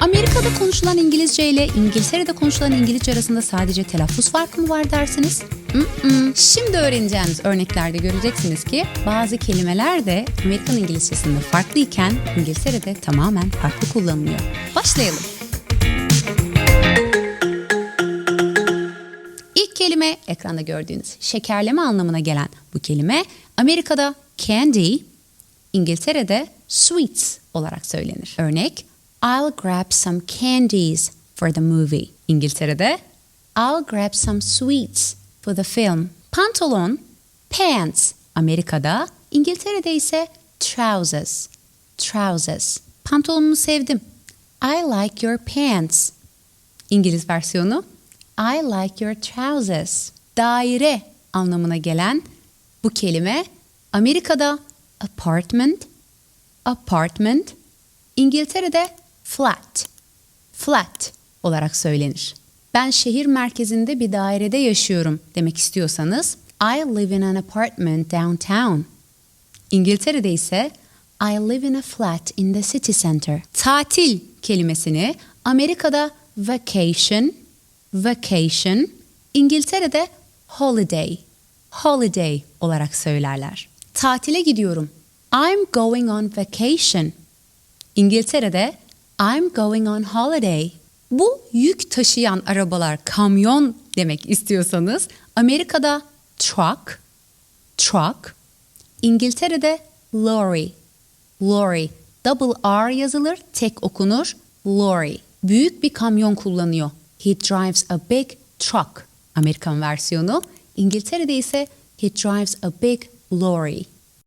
Amerika'da konuşulan İngilizce ile İngiltere'de konuşulan İngilizce arasında sadece telaffuz farkı mı var dersiniz? Mm-mm. Şimdi öğreneceğiniz örneklerde göreceksiniz ki bazı kelimeler de Amerikan İngilizcesinde farklıyken İngiltere'de tamamen farklı kullanılıyor. Başlayalım. İlk kelime ekranda gördüğünüz şekerleme anlamına gelen bu kelime Amerika'da candy, İngiltere'de sweets olarak söylenir. Örnek I'll grab some candies for the movie. İngiltere'de I'll grab some sweets for the film. Pantolon pants. Amerika'da, İngiltere'de ise trousers. Trousers. Pantolonumu sevdim. I like your pants. İngiliz versiyonu I like your trousers. Daire anlamına gelen bu kelime Amerika'da apartment, apartment, İngiltere'de flat, flat olarak söylenir. Ben şehir merkezinde bir dairede yaşıyorum demek istiyorsanız I live in an apartment downtown. İngiltere'de ise I live in a flat in the city center. Tatil kelimesini Amerika'da vacation, vacation, İngiltere'de holiday, holiday olarak söylerler. Tatile gidiyorum. I'm going on vacation. İngiltere'de I'm going on holiday. Bu yük taşıyan arabalar kamyon demek istiyorsanız Amerika'da truck, truck, İngiltere'de lorry, lorry, double R yazılır, tek okunur, lorry. Büyük bir kamyon kullanıyor. He drives a big truck. Amerikan versiyonu. İngiltere'de ise he drives a big lorry.